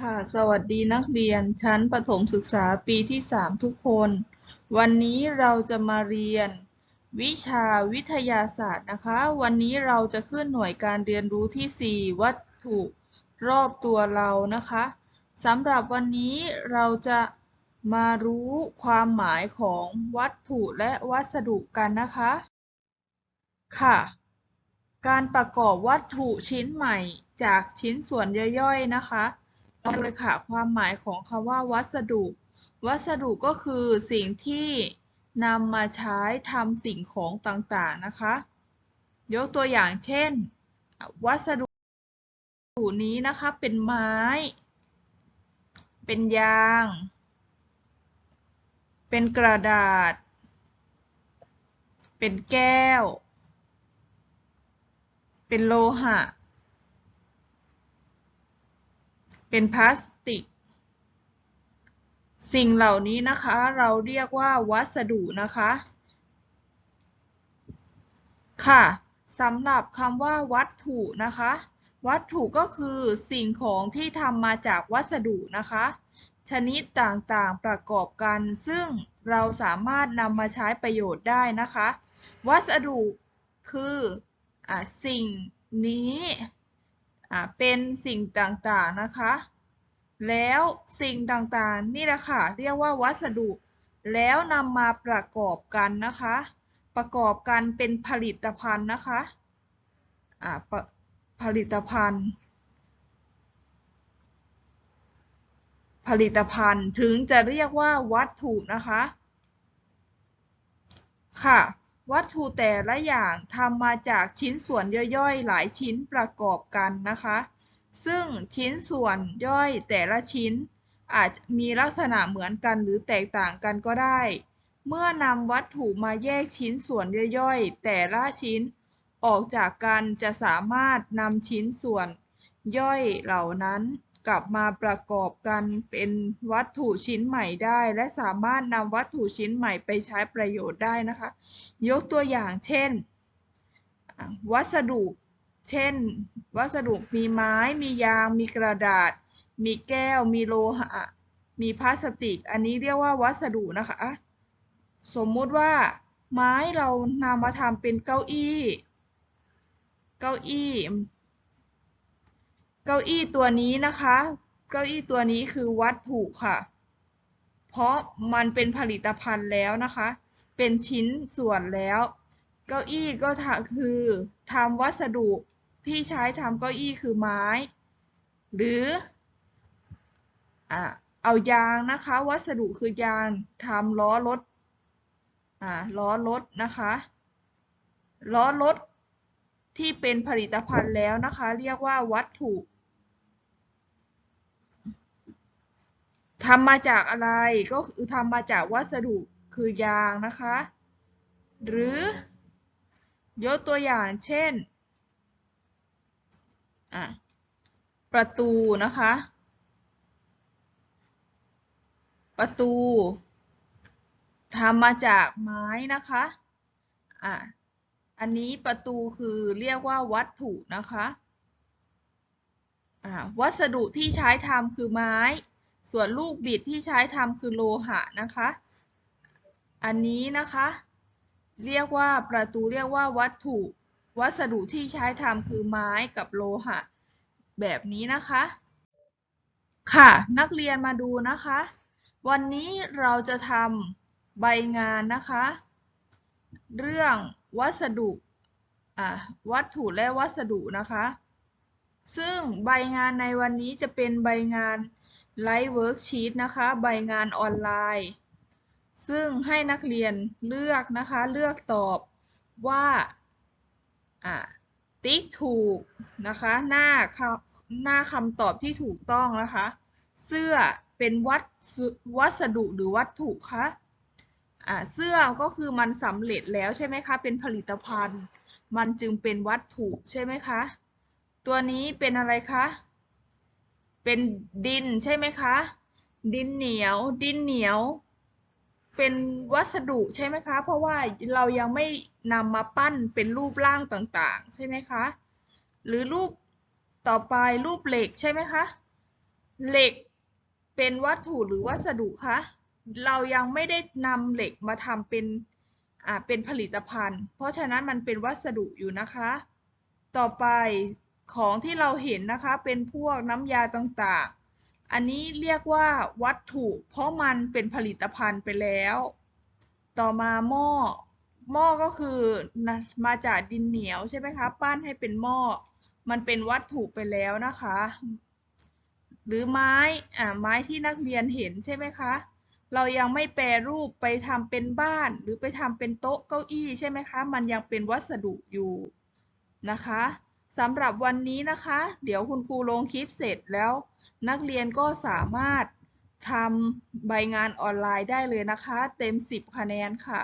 ค่ะ สวัสดีนักเรียนชั้นประถมศึกษาปีที่ 3 ทุกคน วันนี้เราจะมาเรียน วิชาวิทยาศาสตร์นะคะ วันนี้เราจะขึ้นหน่วยการเรียนรู้ที่ 4 วัตถุรอบตัวเรานะคะสำหรับวันนี้เราจะมารู้ความหมายของวัตถุและวัสดุกันนะคะ ค่ะ การประกอบวัตถุชิ้นใหม่จากชิ้นส่วนย่อยๆนะคะ เราเลยค่ะ ความหมายของคำว่าวัสดุ วัสดุก็คือสิ่งที่นำมาใช้ทำสิ่งของต่างๆนะคะ ยกตัวอย่างเช่น วัสดุนี้นะคะเป็นไม้ เป็นยาง เป็นกระดาษ เป็นแก้ว เป็นโลหะ เป็นพลาสติก สิ่งเหล่านี้นะคะเราเรียกว่าวัสดุนะคะ ค่ะสำหรับคำว่าวัตถุนะคะ วัตถุก็คือสิ่งของที่ทำมาจากวัสดุนะคะ ชนิดต่างๆประกอบกัน ซึ่งเราสามารถนำมาใช้ประโยชน์ได้นะคะ วัสดุคืออสิ่งนี้ เป็นสิ่งต่างๆนะคะ แล้วสิ่งต่างๆนี่แหละค่ะเรียกว่าวัสดุ แล้วนำมาประกอบกันนะคะ ประกอบกันเป็นผลิตภัณฑ์นะคะผลิตภัณฑ์ ผลิตภัณฑ์ถึงจะเรียกว่าวัตถุนะคะ ค่ะ วัตถุแต่ละอย่างทำมาจากชิ้นส่วนย่อยๆ หลายชิ้นประกอบกันนะคะ ซึ่งชิ้นส่วนย่อยแต่ละชิ้น อาจมีลักษณะเหมือนกันหรือแตกต่างกันก็ได้ เมื่อนำวัตถุมาแยกชิ้นส่วนย่อยๆ แต่ละชิ้น ออกจากกันจะสามารถนำชิ้นส่วนย่อยเหล่านั้น กลับมาประกอบกันเป็นวัตถุชิ้นใหม่ได้ และสามารถนำวัตถุชิ้นใหม่ไปใช้ประโยชน์ได้นะคะ ยกตัวอย่างเช่น วัสดุ เช่น วัสดุมีไม้ มียาง มีกระดาษ มีแก้ว มีโลหะ มีพลาสติก อันนี้เรียกว่าวัสดุนะคะ สมมุติว่าไม้เรานำมาทำเป็นเก้าอี้ เก้าอี้ เก้าอี้ตัวนี้นะคะ เก้าอี้ตัวนี้คือวัตถุค่ะ เพราะมันเป็นผลิตภัณฑ์แล้วนะคะ เป็นชิ้นส่วนแล้ว เก้าอี้ก็คือทำวัสดุที่ใช้ทำเก้าอี้คือไม้ หรืออเอายางนะคะ วัสดุคือยางทำล้อรถล้อรถนะคะล้อรถที่เป็นผลิตภัณฑ์แล้วนะคะ เรียกว่าวัตถุ ทำมาจากอะไรก็คือทำมาจากวัสดุคือยางนะคะ หรือยกตัวอย่างเช่นประตูนะคะ ประตูทำมาจากไม้นะคะอะอันนี้ประตูคือเรียกว่าวัตถุนะคะวัสดุที่ใช้ทำคือไม้ ส่วนลูกบิดที่ใช้ทำคือโลหะนะคะ อันนี้นะคะ เรียกว่าประตูเรียกว่าวัตถุวัสดุที่ใช้ทำคือไม้กับโลหะ แบบนี้นะคะ ค่ะนักเรียนมาดูนะคะ วันนี้เราจะทำใบงานนะคะ เรื่องวัสดุวัตถุและวัสดุนะคะ ซึ่งใบงานในวันนี้จะเป็นใบงาน ไลฟ์เวิร์กชีตนะคะ ใบงานออนไลน์ ซึ่งให้นักเรียนเลือกนะคะ เลือกตอบว่าติ๊กถูกนะคะ หน้าหน้าคำตอบที่ถูกต้องนะคะ เสื้อเป็นวัวัสดุหรือวัตถุคะเสื้อก็คือมันสำเร็จแล้วใช่ไหมคะ เป็นผลิตภัณฑ์ มันจึงเป็นวัตถุใช่ไหมคะ ตัวนี้เป็นอะไรคะ เป็นดินใช่ไหมคะ ดินเหนียว ดินเหนียว เป็นวัสดุใช่ไหมคะ เพราะว่าเรายังไม่นำมาปั้นเป็นรูปร่างต่างๆ ใช่ไหมคะ หรือรูปต่อไปรูปเหล็กใช่ไหมคะ เหล็กเป็นวัตถุหรือวัสดุคะ เรายังไม่ได้นำเหล็กมาทำเป็นอ่าเป็นผลิตภัณฑ์ เพราะฉะนั้นมันเป็นวัสดุอยู่นะคะ ต่อไป ของที่เราเห็นนะคะเป็นพวกน้ำยาต่างๆ อันนี้เรียกว่าวัตถุ เพราะมันเป็นผลิตภัณฑ์ไปแล้ว ต่อมาหม้อ หม้อก็คือนะมาจากดินเหนียวใช่ไหมคะปั้นให้เป็นหม้อ มันเป็นวัตถุไปแล้วนะคะ หรือไม้ อ่าไม้ที่นักเรียนเห็นใช่ไหมคะ เรายังไม่แปรรูปไปทำเป็นบ้าน หรือไปทำเป็นโต๊ะเก้าอี้ใช่ไหมคะ มันยังเป็นวัสดุอยู่นะคะ สำหรับวันนี้นะคะ เดี๋ยวคุณครูลงคลิปเสร็จแล้ว นักเรียนก็สามารถทำใบงานออนไลน์ได้เลยนะคะ เต็ม 10 คะแนนค่ะ